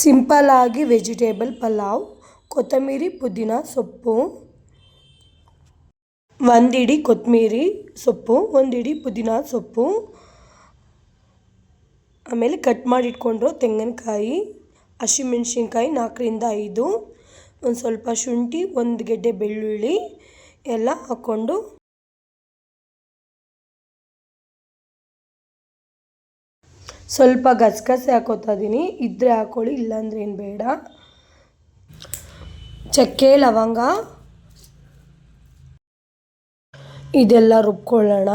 ಸಿಂಪಲ್ಲಾಗಿ ವೆಜಿಟೇಬಲ್ ಪಲಾವ್, ಕೊತ್ತಂಬರಿ, ಪುದೀನ, ಸೊಪ್ಪು, ಒಂದಿಡಿ ಕೊತ್ತಂಬರಿ ಸೊಪ್ಪು, ಒಂದಿಡಿ ಪುದೀನ ಸೊಪ್ಪು, ಆಮೇಲೆ ಕಟ್ ಮಾಡಿ ಇಟ್ಕೊಂಡಿರೋ ತೆಂಗಿನಕಾಯಿ, ಹಸಿಮೆಣ್ಸಿನ್ಕಾಯಿ ನಾಲ್ಕರಿಂದ ಐದು, ಒಂದು ಸ್ವಲ್ಪ ಶುಂಠಿ, ಒಂದು ಗೆಡ್ಡೆ ಬೆಳ್ಳುಳ್ಳಿ ಎಲ್ಲ ಹಾಕ್ಕೊಂಡು ಸ್ವಲ್ಪ ಗಸಗಸೆ ಹಾಕೋತಾ ಇದ್ದೀನಿ ಇದ್ದರೆ ಹಾಕ್ಕೊಳ್ಳಿ ಇಲ್ಲಾಂದ್ರೆ ಏನು ಬೇಡ. ಚಕ್ಕೆ ಲವಂಗ. ಇದೆಲ್ಲ ರುಬ್ಕೊಳ್ಳೋಣ.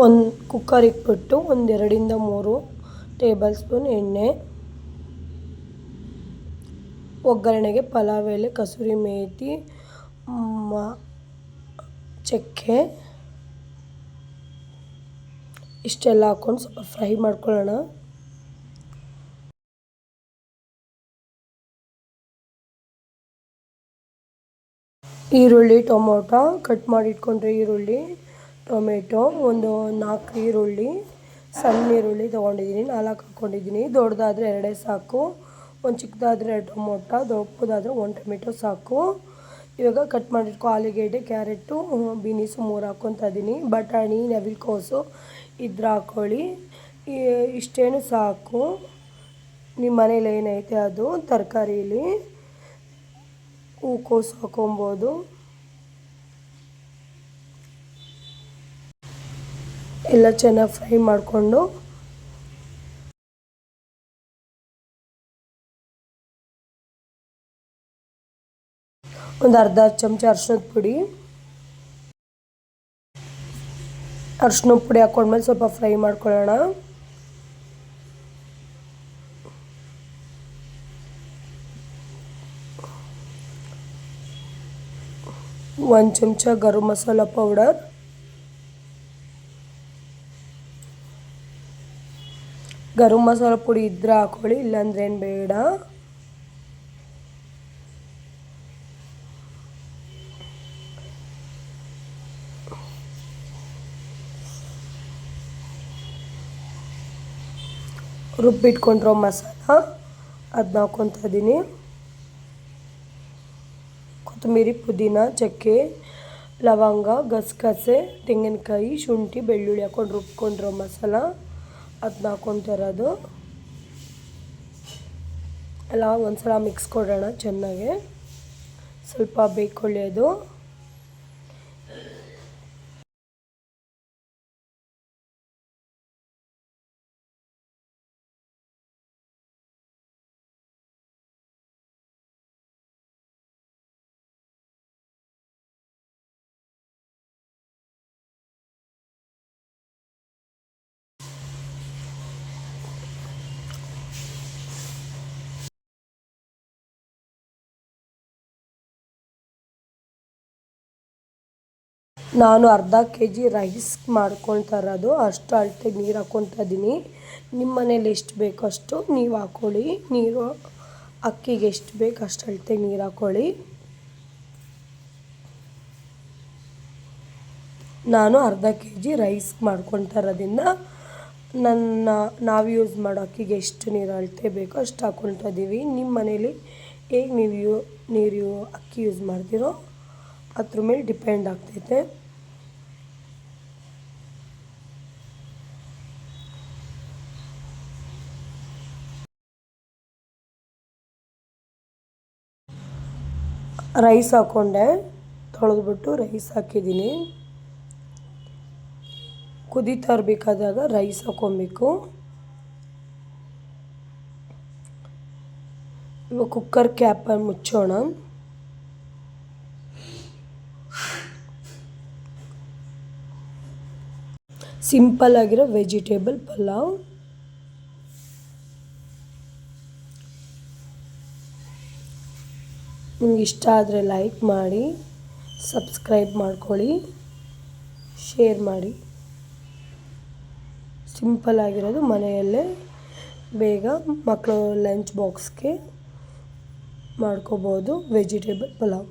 ಒಂದು ಕುಕ್ಕರ್ ಇಟ್ಬಿಟ್ಟು ಒಂದೆರಡರಿಂದ ಮೂರು ಟೇಬಲ್ ಸ್ಪೂನ್ ಎಣ್ಣೆ, ಒಗ್ಗರಣೆಗೆ ಪಲಾವ್ ಎಲೆ, ಕಸೂರಿ ಮೇಥಿ ಚಕ್ಕೆ, ಇಷ್ಟೆಲ್ಲ ಹಾಕ್ಕೊಂಡು ಸ್ವಲ್ಪ ಫ್ರೈ ಮಾಡ್ಕೊಳ್ಳೋಣ. ಈರುಳ್ಳಿ, ಟೊಮೊಟೊ ಕಟ್ ಮಾಡಿ ಇಟ್ಕೊಂಡ್ರೆ ಈರುಳ್ಳಿ ಟೊಮೆಟೊ, ಒಂದು ನಾಲ್ಕು ಈರುಳ್ಳಿ, ಸಣ್ಣ ಈರುಳ್ಳಿ ತೊಗೊಂಡಿದ್ದೀನಿ, ನಾಲ್ಕು ಹಾಕ್ಕೊಂಡಿದ್ದೀನಿ ದೊಡ್ಡದಾದರೆ ಎರಡೇ ಸಾಕು. ಒಂದು ಚಿಕ್ಕದಾದರೆ ಎರಡು ಟೊಮೊಟೊ, ದೊಡ್ಡದಾದರೆ ಒಂದು ಟೊಮೆಟೊ ಸಾಕು. ಇವಾಗ ಕಟ್ ಮಾಡಿಟ್ಕೊ, ಆಲೂಗೆಡ್ಡೆ, ಕ್ಯಾರೆಟು, ಬೀನೀಸು ಮೂರು ಹಾಕ್ಕೊತಾ ಇದ್ದೀನಿ ಬಟಾಣಿ ನವಿಲುಕೋಸು ಇದ್ರ ಹಾಕ್ಕೊಳ್ಳಿ ಇಷ್ಟೇನು ಸಾಕು. ನಿಮ್ಮ ಮನೇಲಿ ಏನೈತೆ ಅದು? ತರಕಾರೀಲಿ. ಹೂಕೋಸು ಹಾಕೊಬೋದು ಎಲ್ಲ ಚೆನ್ನಾಗಿ ಫ್ರೈ ಮಾಡಿಕೊಂಡು. ಒಂದು ಅರ್ಧ ಚಮಚ ಅರ್ಶಿನದ ಪುಡಿ. ಅರ್ಶಿನ ಪುಡಿ ಹಾಕ್ಕೊಂಡ್ಮೇಲೆ ಸ್ವಲ್ಪ ಫ್ರೈ ಮಾಡ್ಕೊಳ್ಳೋಣ. ಒಂದು ಚಮಚ ಗರಂ ಮಸಾಲ ಪೌಡರ್. ಗರಂ ಮಸಾಲ ಪುಡಿ ಇದ್ರೆ ಹಾಕೊಳ್ಳಿ, ಇಲ್ಲಾಂದ್ರೆ ಏನು ಬೇಡ. ರುಬ್ಬಿಟ್ಕೊಂಡಿರೋ ಮಸಾಲ ಅದನ್ನ ಹಾಕ್ಕೊತಾ ಇದ್ದೀನಿ ಕೊತ್ತಂಬರಿ, ಪುದೀನ, ಚಕ್ಕೆ, ಲವಂಗ, ಗಸಗಸೆ, ತೆಂಗಿನಕಾಯಿ, ಶುಂಠಿ, ಬೆಳ್ಳುಳ್ಳಿ ಹಾಕ್ಕೊಂಡು ರುಬ್ಕೊಂಡಿರೋ ಮಸಾಲ. ಅದನ್ನ ಹಾಕ್ಕೊತಾ ಇರೋದು ಎಲ್ಲ ಒಂದು ಸಲ ಮಿಕ್ಸ್ ಕೊಡೋಣ ಚೆನ್ನಾಗಿ. ಸ್ವಲ್ಪ ಬೇಯ್ಕೊಳ್ಳಿ ಅದು ನಾನು ಅರ್ಧ ಕೆ ಜಿ ರೈಸ್ ಮಾಡ್ಕೊಳ್ತಾ ಇರೋದು ಅಷ್ಟು ಅಳತೆಗೆ ನೀರು ಹಾಕ್ಕೊತಾ ಇದ್ದೀನಿ ನಿಮ್ಮ ಮನೇಲಿ ಎಷ್ಟು ಬೇಕೋ ಅಷ್ಟು ನೀವು ಹಾಕ್ಕೊಳ್ಳಿ ನೀರು ಅಕ್ಕಿಗೆ ಎಷ್ಟು ಬೇಕು ಅಷ್ಟು ಅಳತೆಗೆ ನೀರು ಹಾಕ್ಕೊಳ್ಳಿ ನಾನು ಅರ್ಧ ಕೆ ಜಿ ರೈಸ್ ಮಾಡ್ಕೊಳ್ತಾ ನನ್ನ, ನಾವು ಯೂಸ್ ಮಾಡೋ ಅಕ್ಕಿಗೆ ಎಷ್ಟು ನೀರು ಅಳತೆ ಬೇಕೋ ಅಷ್ಟು ಹಾಕ್ಕೊಳ್ತಾ ಇದ್ದೀವಿ ನಿಮ್ಮ ಮನೇಲಿ ಹೇಗೆ ನೀವು ಯೂ, ನೀರು ಅಕ್ಕಿ ಯೂಸ್ ಮಾಡ್ತೀರೋ, ಅದ್ರ ಮೇಲೆ ಡಿಪೆಂಡ್ ಆಗ್ತೈತೆ. ರೈಸ್ ಹಾಕ್ಕೊಂಡೆ ತೊಳೆದ್ಬಿಟ್ಟು ರೈಸ್ ಹಾಕಿದ್ದೀನಿ. ಕುದೀತಾ ಇರಬೇಕಾದಾಗ ರೈಸ್ ಹಾಕ್ಕೊಬೇಕು ಇವಾಗ ಕುಕ್ಕರ್ ಕ್ಯಾಪನ್ನು ಮುಚ್ಚೋಣ. ಸಿಂಪಲ್ ಆಗಿರೋ ವೆಜಿಟೇಬಲ್ ಪಲಾವ್. ನಿಮ್ಗೆ ಇಷ್ಟ ಆದರೆ ಲೈಕ್ ಮಾಡಿ ಸಬ್ಸ್ಕ್ರೈಬ್ ಮಾಡ್ಕೊಳ್ಳಿ ಶೇರ್ ಮಾಡಿ. ಸಿಂಪಲ್ ಆಗಿರೋದು ಮನೆಯಲ್ಲೇ ಬೇಗ ಮಕ್ಕಳು ಲಂಚ್ ಬಾಕ್ಸ್ಗೆ ಮಾಡ್ಕೋಬೋದು ವೆಜಿಟೇಬಲ್ ಪಲಾವ್.